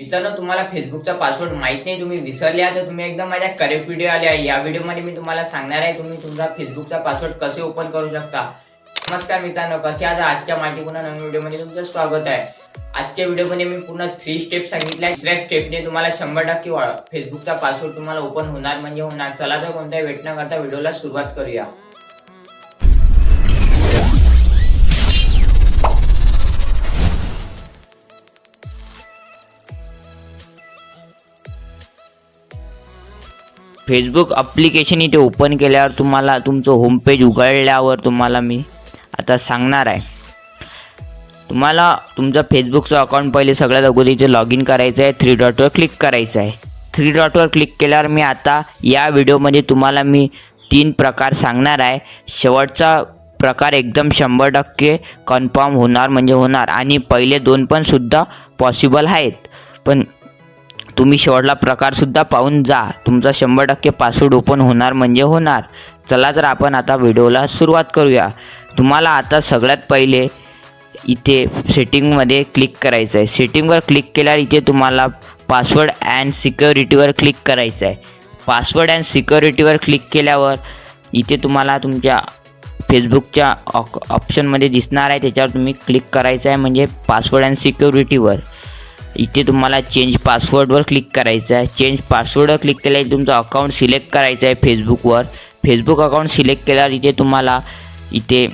मित्रांनो तुम्हाला फेसबुकचा पासवर्ड माहीत नाही तुम्ही विसरले आहे तर तुम्ही एकदम माझ्या करेक्ट व्हिडिओ आले आहे. या व्हिडिओमध्ये मी तुम्हाला सांगणार आहे तुम्ही तुमचा फेसबुकचा पासवर्ड कसे ओपन करू शकता. नमस्कार मित्रांनो कसे आज आजच्या माझी पुन्हा नवीन व्हिडिओमध्ये तुमचं स्वागत आहे. आजच्या व्हिडिओमध्ये मी पूर्ण थ्री स्टेप सांगितल्या दुसऱ्या स्टेपने तुम्हाला शंभर टक्के वा- फेसबुकचा पासवर्ड तुम्हाला ओपन होणार म्हणजे होणार. चला तर कोणत्याही वेट न करता व्हिडिओला सुरुवात करूया. फेसबुक अप्लिकेशन इथे ओपन केल्यावर तुम्हाला तुमचं होमपेज उघडल्यावर तुम्हाला मी आता सांगणार आहे. तुम्हाला तुमचं फेसबुकचं अकाउंट पहिले सगळ्यात अगोदर इथे लॉग इन करायचं आहे थ्री डॉटवर क्लिक करायचं आहे. थ्री डॉटवर क्लिक केल्यावर मी आता या व्हिडिओमध्ये तुम्हाला मी तीन प्रकार सांगणार आहे. शेवटचा प्रकार एकदम शंभर टक्के कन्फर्म होणार म्हणजे होणार. आणि पहिले दोन पण सुद्धा पॉसिबल आहेत. पण तुम्ही शेवटला प्रकारसुद्धा पाहून जा. तुमचा शंभर टक्के पासवर्ड ओपन होणार म्हणजे होणार. चला तर आपण आता व्हिडिओला सुरुवात करूया. तुम्हाला आता सगळ्यात पहिले इथे सेटिंगमध्ये क्लिक करायचं आहे सेटिंगवर क्लिक केल्यावर इथे तुम्हाला पासवर्ड अँड सिक्युरिटीवर क्लिक करायचं आहे पासवर्ड अँड सिक्युरिटीवर क्लिक केल्यावर इथे तुम्हाला तुमच्या फेसबुकच्या ऑक ऑप्शनमध्ये दिसणार आहे. त्याच्यावर तुम्ही क्लिक करायचं आहे म्हणजे पासवर्ड अँड सिक्युरिटीवर इथे तुम्हाला चेंज पासवर्डवर क्लिक करायचं आहे. चेंज पासवर्डवर क्लिक केल्यावर तुमचं अकाउंट सिलेक्ट करायचं आहे फेसबुकवर फेसबुक अकाउंट सिलेक्ट केल्यावर इथे तुम्हाला इथे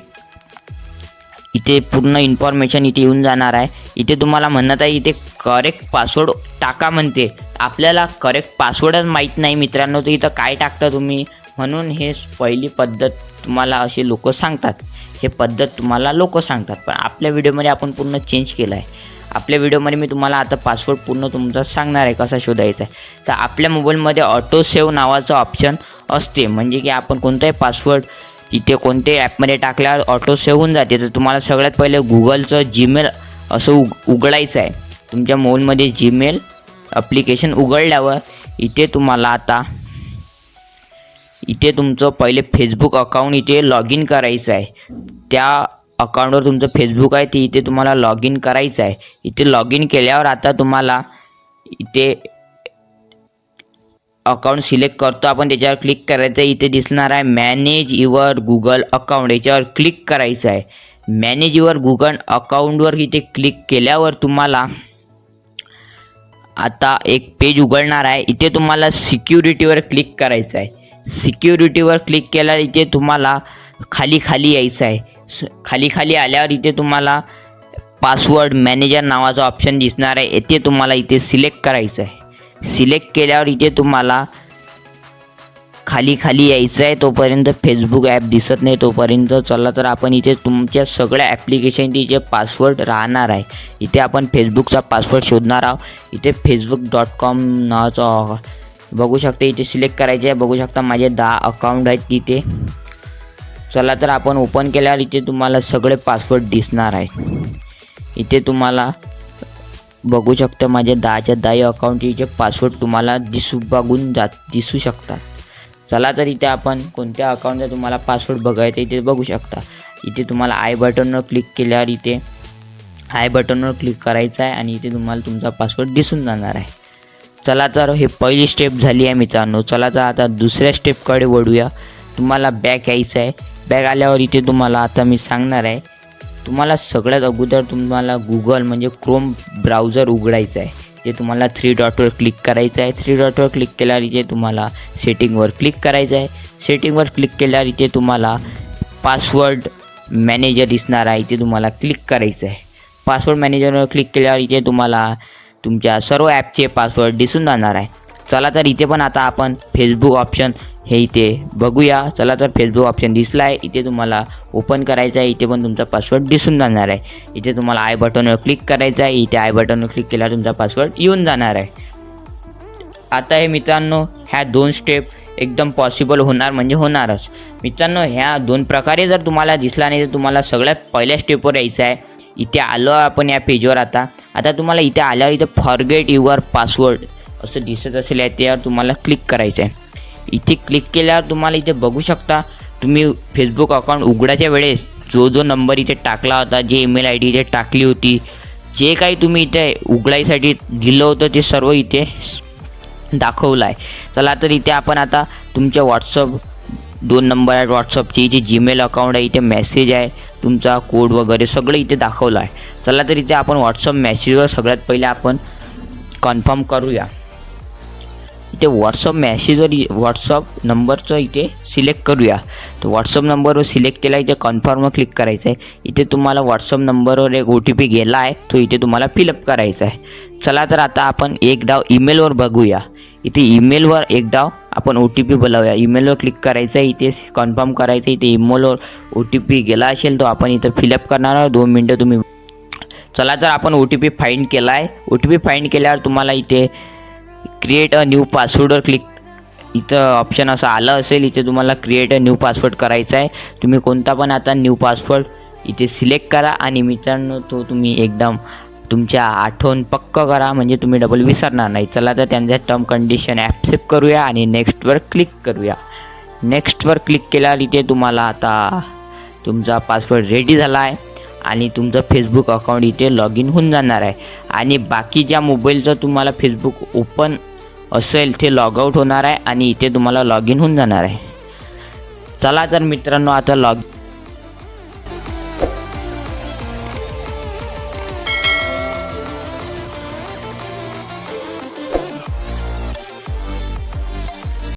इथे पूर्ण इन्फॉर्मेशन इथे येऊन जाणार आहे. इथे तुम्हाला म्हणत आहे इथे करेक्ट पासवर्ड टाका म्हणते. आपल्याला करेक्ट पासवर्डच माहीत नाही मित्रांनो तर इथं काय टाकता तुम्ही? म्हणून हे पहिली पद्धत तुम्हाला असे लोक सांगतात. हे पद्धत तुम्हाला लोक सांगतात. पण आपल्या व्हिडिओमध्ये आपण पूर्ण चेंज केलं आहे आपल्या व्हिडिओमध्ये मी तुम्हाला आता पासवर्ड पूर्ण तुमचा सांगणार आहे कसा शोधायचा आहे. तर आपल्या मोबाईलमध्ये ऑटो सेव्ह नावाचं ऑप्शन असते. म्हणजे की आपण कोणताही पासवर्ड इथे कोणत्याही ॲपमध्ये टाकल्यावर ऑटो सेव्ह होऊन जाते. तर तुम्हाला सगळ्यात पहिले गुगलचं जीमेल असं उग उघडायचं आहे. तुमच्या मोबाईलमध्ये जीमेल ॲप्लिकेशन उघडल्यावर इथे तुम्हाला आता इथे तुमचं पहिले फेसबुक अकाउंट इथे लॉग इन करायचं आहे. त्या अकाउंटवर तुमचं फेसबुक आहे ते इथे तुम्हाला लॉग इन करायचं आहे. इथे लॉग इन केल्यावर आता तुम्हाला इथे अकाउंट सिलेक्ट करतो. आपण त्याच्यावर क्लिक करायचं आहे. इथे दिसणार आहे मॅनेज युअर गुगल अकाउंट याच्यावर क्लिक करायचं आहे. मॅनेज युअर गुगल अकाउंटवर इथे क्लिक केल्यावर तुम्हाला आता एक पेज उघडणार आहे. इथे तुम्हाला सिक्युरिटीवर क्लिक करायचं आहे. सिक्युरिटीवर क्लिक केल्यावर इथे तुम्हाला खाली खाली यायचं आहे. खाली खाली आल्यावर इथे तुम्हाला पासवर्ड मॅनेजर नावाचा ऑप्शन दिसणार आहे. येथे तुम्हाला इथे सिलेक्ट करायचं आहे. सिलेक्ट केल्यावर इथे तुम्हाला खाली खाली यायचं आहे. तोपर्यंत फेसबुक ॲप दिसत नाही. तोपर्यंत चला तर आपण इथे तुमच्या सगळ्या ॲप्लिकेशनचे जे पासवर्ड राहणार आहे इथे आपण फेसबुकचा पासवर्ड शोधणार आहोत. इथे फेसबुक डॉट कॉम नावाचा बघू शकता इथे सिलेक्ट करायचे आहे. बघू शकता माझे दहा अकाउंट आहेत तिथे. चला तर आपण ओपन केल्यावर इथे तुम्हाला सगळे पासवर्ड दिसणार आहे इथे तुम्हाला बघू शकता माझे दहाच्या दहा अकाउंटचे पासवर्ड तुम्हाला दिसू बघून जात दिसू शकतात. चला तर इथे आपण कोणत्या अकाउंटचा तुम्हाला पासवर्ड बघायचा इथे बघू शकता. इथे तुम्हाला आय बटनवर क्लिक केल्यावर इथे आय बटनवर क्लिक करायचं आहे आणि इथे तुम्हाला तुमचा पासवर्ड दिसून जाणार आहे. चला तर हे पहिली स्टेप झाली आहे मित्रांनो. चला तर आता दुसऱ्या स्टेपकडे वळूया. तुम्हाला बॅक यायचं आहे. बॅग आल्यावर इथे तुम्हाला आता मी सांगणार आहे. तुम्हाला सगळ्यात अगोदर तुम्हाला गुगल म्हणजे क्रोम ब्राउझर उघडायचं आहे. ते तुम्हाला थ्री डॉटवर क्लिक करायचं आहे. थ्री डॉटवर क्लिक केल्यावर इथे तुम्हाला सेटिंगवर क्लिक करायचं आहे. सेटिंगवर क्लिक केल्यावर इथे तुम्हाला पासवर्ड मॅनेजर दिसणार आहे. इथे तुम्हाला क्लिक करायचं आहे. पासवर्ड मॅनेजरवर क्लिक केल्यावर इथे तुम्हाला तुमच्या सर्व ॲपचे पासवर्ड दिसून जाणार आहे. चला तर इथे पण आता आपण फेसबुक ऑप्शन हे इथे बघूया. चला तर फेसबुक ऑप्शन दिसला आहे इथे तुम्हाला ओपन करायचं आहे. इथे पण तुमचा पासवर्ड दिसून जाणार आहे. इथे तुम्हाला आय बटनवर क्लिक करायचं आहे. इथे आय बटनवर क्लिक केल्यावर तुमचा पासवर्ड येऊन जाणार आहे. आता हे मित्रांनो ह्या दोन स्टेप एकदम पॉसिबल होणार म्हणजे होणारच. मित्रांनो ह्या दोन प्रकारे जर तुम्हाला दिसला नाही तर तुम्हाला सगळ्यात पहिल्या स्टेपवर यायचं आहे. इथे आलो आपण या पेजवर आता. आता तुम्हाला इथे आल्यावर इथे फॉरगेट युअर पासवर्ड असं दिसत असेल आहे त्यावर तुम्हाला क्लिक करायचं आहे. इथे क्लिक केल्यावर तुम्हाला इथे बघू शकता तुम्ही फेसबुक अकाउंट उघडायच्या वेळेस जो जो नंबर इथे टाकला होता जे ईमेल आय डी इथे टाकली होती जे काही तुम्ही इथे उघडायसाठी दिलं होतं ते सर्व इथे दाखवलं आहे चला तर इथे आपण आता तुमच्या व्हॉट्सअप दोन नंबर आहेत व्हॉट्सअपचे इथे जीमेल अकाउंट आहे इथे मेसेज आहे तुमचा कोड वगैरे सगळं इथे दाखवलं आहे चला तर इथे आपण व्हॉट्सअप मेसेजवर सगळ्यात पहिले आपण कन्फर्म करूया. इथे व्हॉट्सअप मॅसेजवर व्हॉट्सअप नंबरचं इथे सिलेक्ट करूया. तर व्हॉट्सअप नंबरवर सिलेक्ट केला इथे कन्फर्मवर क्लिक करायचं आहे इथे तुम्हाला व्हॉट्सअप नंबरवर एक ओ टी पी गेला आहे तो इथे तुम्हाला फिलअप करायचा आहे चला तर आता आपण एक डाव ईमेलवर बघूया. इथे ईमेलवर एक डाव आपण ओ टी पी बोलावूया. ईमेलवर क्लिक करायचं आहे इथे कन्फर्म करायचं आहे इथे ईमेलवर ओ टी पी गेला असेल तो आपण इथं फिलअप करणार आहोत. दोन मिनटं तुम्ही चला तर आपण ओ टी पी फाईंड केला आहे ओ टी पी फाईंड केल्यावर तुम्हाला इथे क्रिएट अ न्यू पासवर्डवर क्लिक इथं ऑप्शन असं आलं असेल इथे तुम्हाला क्रिएट अ न्यू पासवर्ड करायचा आहे. तुम्ही कोणता पण आता न्यू पासवर्ड इथे सिलेक्ट करा आणि मित्रांनो तो तुम्ही एकदम तुमच्या आठवण पक्क करा म्हणजे तुम्ही डबल विसरणार नाही. चला तर त्यांच्या टर्म कंडिशन ॲक्सेप्ट करूया आणि नेक्स्टवर क्लिक करूया. नेक्स्टवर क्लिक केल्यावर इथे तुम्हाला आता तुमचा पासवर्ड रेडी झाला आहे. आणि तुमचं फेसबुक अकाउंट इथे लॉग इन होऊन जाणार आहे. आणि बाकी ज्या मोबाईलचं तुम्हाला फेसबुक ओपन असेल ते लॉग आऊट होणार आहे आणि इथे तुम्हाला लॉग इन होऊन जाणार आहे. चला तर मित्रांनो आता लॉग